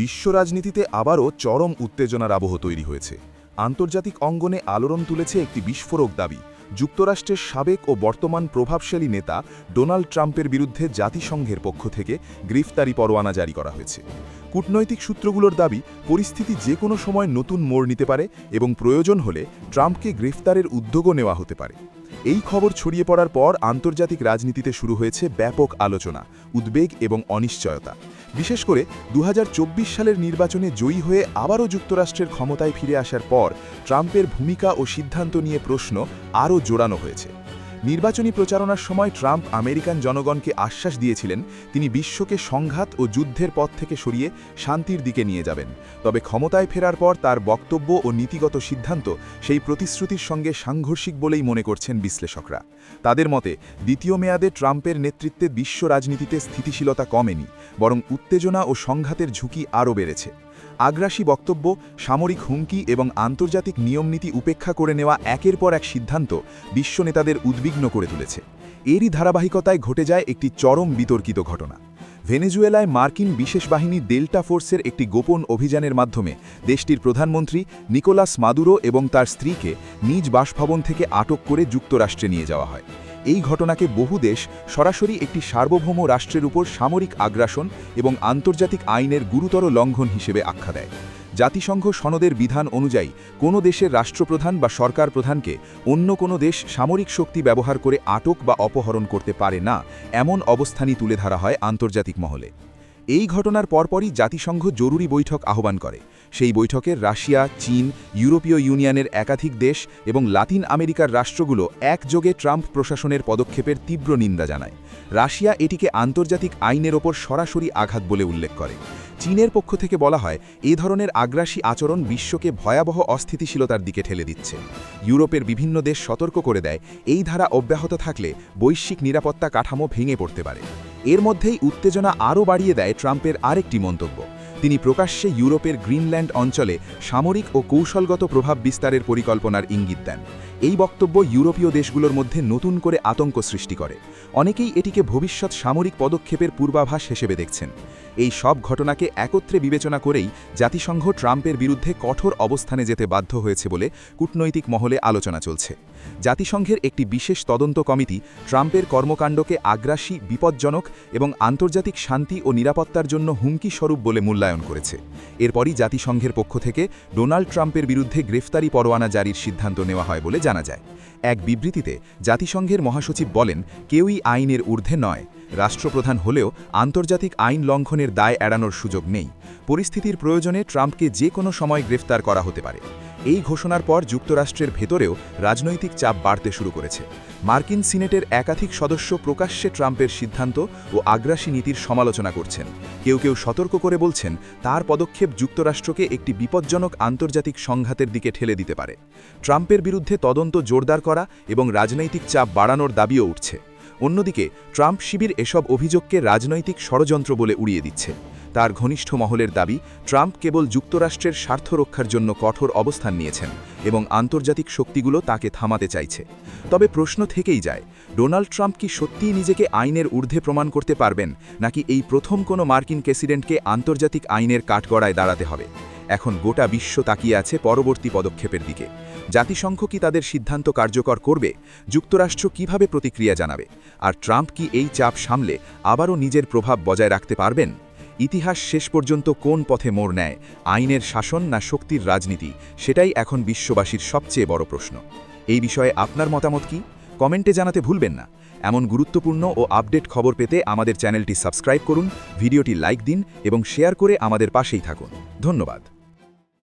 বিশ্ব রাজনীতিতে আবারও চরম উত্তেজনার আবহ তৈরি হয়েছে। আন্তর্জাতিক অঙ্গনে আলোড়ন তুলেছে একটি বিস্ফোরক দাবি। যুক্তরাষ্ট্রের সাবেক ও বর্তমান প্রভাবশালী নেতা ডোনাল্ড ট্রাম্পের বিরুদ্ধে জাতিসংঘের পক্ষ থেকে গ্রেফতারি পরোয়ানা জারি করা হয়েছে। কূটনৈতিক সূত্রগুলোর দাবি, পরিস্থিতি যে কোনো সময় নতুন মোড় নিতে পারে এবং প্রয়োজন হলে ট্রাম্পকে গ্রেফতারের উদ্যোগও নেওয়া হতে পারে। এই খবর ছড়িয়ে পড়ার পর আন্তর্জাতিক রাজনীতিতে শুরু হয়েছে ব্যাপক আলোচনা, উদ্বেগ এবং অনিশ্চয়তা। বিশেষ করে দু হাজার চব্বিশ সালের নির্বাচনে জয়ী হয়ে আবারও যুক্তরাষ্ট্রের ক্ষমতায় ফিরে আসার পর, ট্রাম্পের ভূমিকা ও সিদ্ধান্ত নিয়ে প্রশ্ন আরও জোরানো হয়েছে। নির্বাচনী প্রচারণার সময় ট্রাম্প আমেরিকান জনগণকে আশ্বাস দিয়েছিলেন, তিনি বিশ্বকে সংঘাত ও যুদ্ধের পথ থেকে সরিয়ে শান্তির দিকে নিয়ে যাবেন। তবে ক্ষমতায় ফেরার পর তার বক্তব্য ও নীতিগত সিদ্ধান্ত সেই প্রতিশ্রুতির সঙ্গে সাংঘর্ষিক বলেই মনে করছেন বিশ্লেষকরা। তাদের মতে, দ্বিতীয় মেয়াদে ট্রাম্পের নেতৃত্বে বিশ্ব রাজনীতিতে স্থিতিশীলতা কমেনি, বরং উত্তেজনা ও সংঘাতের ঝুঁকি আরও বেড়েছে। আগ্রাসী বক্তব্য, সামরিক হুমকি এবং আন্তর্জাতিক নিয়মনীতি উপেক্ষা করে নেওয়া একের পর এক সিদ্ধান্ত বিশ্ব নেতাদের উদ্বিগ্ন করে তুলেছে। এরই ধারাবাহিকতায় ঘটে যায় একটি চরম বিতর্কিত ঘটনা। ভেনেজুয়েলায় মার্কিন বিশেষ বাহিনী ডেল্টা ফোর্সের একটি গোপন অভিযানের মাধ্যমে দেশটির প্রধানমন্ত্রী নিকোলাস মাদুরো এবং তার স্ত্রীকে নিজ বাসভবন থেকে আটক করে যুক্তরাষ্ট্রে নিয়ে যাওয়া হয়। এই ঘটনাকে বহু দেশ সরাসরি একটি সার্বভৌম রাষ্ট্রের উপর সামরিক আগ্রাসন এবং আন্তর্জাতিক আইনের গুরুতর লঙ্ঘন হিসেবে আখ্যা দেয়। জাতিসংঘ সনদের বিধান অনুযায়ী কোনো দেশের রাষ্ট্রপ্রধান বা সরকার প্রধানকে অন্য কোনো দেশ সামরিক শক্তি ব্যবহার করে আটক বা অপহরণ করতে পারে না, এমন অবস্থানই তুলে ধরা হয় আন্তর্জাতিক মহলে। এই ঘটনার পরপরই জাতিসংঘ জরুরি বৈঠক আহ্বান করে। সেই বৈঠকে রাশিয়া, চীন, ইউরোপীয় ইউনিয়নের একাধিক দেশ এবং লাতিন আমেরিকার রাষ্ট্রগুলো একযোগে ট্রাম্প প্রশাসনের পদক্ষেপের তীব্র নিন্দা জানায়। রাশিয়া এটিকে আন্তর্জাতিক আইনের ওপর সরাসরি আঘাত বলে উল্লেখ করে। চীনের পক্ষ থেকে বলা হয়, এ ধরনের আগ্রাসী আচরণ বিশ্বকে ভয়াবহ অস্থিতিশীলতার দিকে ঠেলে দিচ্ছে। ইউরোপের বিভিন্ন দেশ সতর্ক করে দেয়, এই ধারা অব্যাহত থাকলে বৈশ্বিক নিরাপত্তা কাঠামো ভেঙে পড়তে পারে। এর মধ্যেই উত্তেজনা আরও বাড়িয়ে দেয় ট্রাম্পের আরেকটি মন্তব্য। তিনি প্রকাশ্যে ইউরোপের গ্রিনল্যান্ড অঞ্চলে সামরিক ও কৌশলগত প্রভাব বিস্তারের পরিকল্পনার ইঙ্গিত দেন। এই বক্তব্য ইউরোপীয় দেশগুলোর মধ্যে নতুন করে আতঙ্ক সৃষ্টি করে। অনেকেই এটিকে ভবিষ্যৎ সামরিক পদক্ষেপের পূর্বাভাস হিসেবে দেখছেন। এই সব ঘটনাকে একত্রে বিবেচনা করেই জাতিসংঘ ট্রাম্পের বিরুদ্ধে কঠোর অবস্থানে যেতে বাধ্য হয়েছে বলে কূটনৈতিক মহলে আলোচনা চলছে। জাতিসংঘের একটি বিশেষ তদন্ত কমিটি ট্রাম্পের কর্মকাণ্ডকে আগ্রাসী, বিপজ্জনক এবং আন্তর্জাতিক শান্তি ও নিরাপত্তার জন্য হুমকি স্বরূপ বলে মূল্যায়ন করেছে। এরপরই জাতিসংঘের পক্ষ থেকে ডোনাল্ড ট্রাম্পের বিরুদ্ধে গ্রেফতারি পরোয়ানা জারির সিদ্ধান্ত নেওয়া হয় বলে জানা যায়। এক বিবৃতিতে জাতিসংঘের মহাসচিব বলেন, কেউই আইনের ঊর্ধ্বে নয়। রাষ্ট্রপ্রধান হলেও আন্তর্জাতিক আইন লঙ্ঘনের দায় এড়ানোর সুযোগ নেই। পরিস্থিতির প্রয়োজনে ট্রাম্পকে যে কোনো সময় গ্রেফতার করা হতে পারে। এই ঘোষণার পর যুক্তরাষ্ট্রের ভেতরেও রাজনৈতিক চাপ বাড়তে শুরু করেছে। মার্কিন সিনেটের একাধিক সদস্য প্রকাশ্যে ট্রাম্পের সিদ্ধান্ত ও আগ্রাসী নীতির সমালোচনা করছেন। কেউ কেউ সতর্ক করে বলছেন, তার পদক্ষেপ যুক্তরাষ্ট্রকে একটি বিপজ্জনক আন্তর্জাতিক সংঘাতের দিকে ঠেলে দিতে পারে। ট্রাম্পের বিরুদ্ধে তদন্ত জোরদার করা এবং রাজনৈতিক চাপ বাড়ানোর দাবিও উঠছে। অন্যদিকে, ট্রাম্প শিবির এসব অভিযোগকে রাজনৈতিক ষড়যন্ত্র বলে উড়িয়ে দিচ্ছে। তার ঘনিষ্ঠ মহলের দাবি, ট্রাম্প কেবল যুক্তরাষ্ট্রের স্বার্থ রক্ষার জন্য কঠোর অবস্থান নিয়েছেন এবং আন্তর্জাতিক শক্তিগুলো তাকে থামাতে চাইছে। তবে প্রশ্ন থেকেই যায়, ডোনাল্ড ট্রাম্প কি সত্যিই নিজেকে আইনের ঊর্ধ্বে প্রমাণ করতে পারবেন, নাকি এই প্রথম কোনো মার্কিন প্রেসিডেন্টকে আন্তর্জাতিক আইনের কাঠগড়ায় দাঁড়াতে হবে? এখন গোটা বিশ্ব তাকিয়ে আছে পরবর্তী পদক্ষেপের দিকে। জাতিসংঘ কি তাদের সিদ্ধান্ত কার্যকর করবে? যুক্তরাষ্ট্র কীভাবে প্রতিক্রিয়া জানাবে? আর ট্রাম্প কি এই চাপ সামলে আবারও নিজের প্রভাব বজায় রাখতে পারবেন? ইতিহাস শেষ পর্যন্ত কোন পথে মোড় নেয়? আইনের শাসন না শক্তির রাজনীতি? সেটাই এখন বিশ্ববাসীর সবচেয়ে বড় প্রশ্ন। এই বিষয়ে আপনার মতামত কি? কমেন্টে জানাতে ভুলবেন না। এমন গুরুত্বপূর্ণ ও আপডেট খবর পেতে আমাদের চ্যানেলটি সাবস্ক্রাইব করুন, ভিডিওটি লাইক দিন এবং শেয়ার করে আমাদের পাশেই থাকুন। ধন্যবাদ।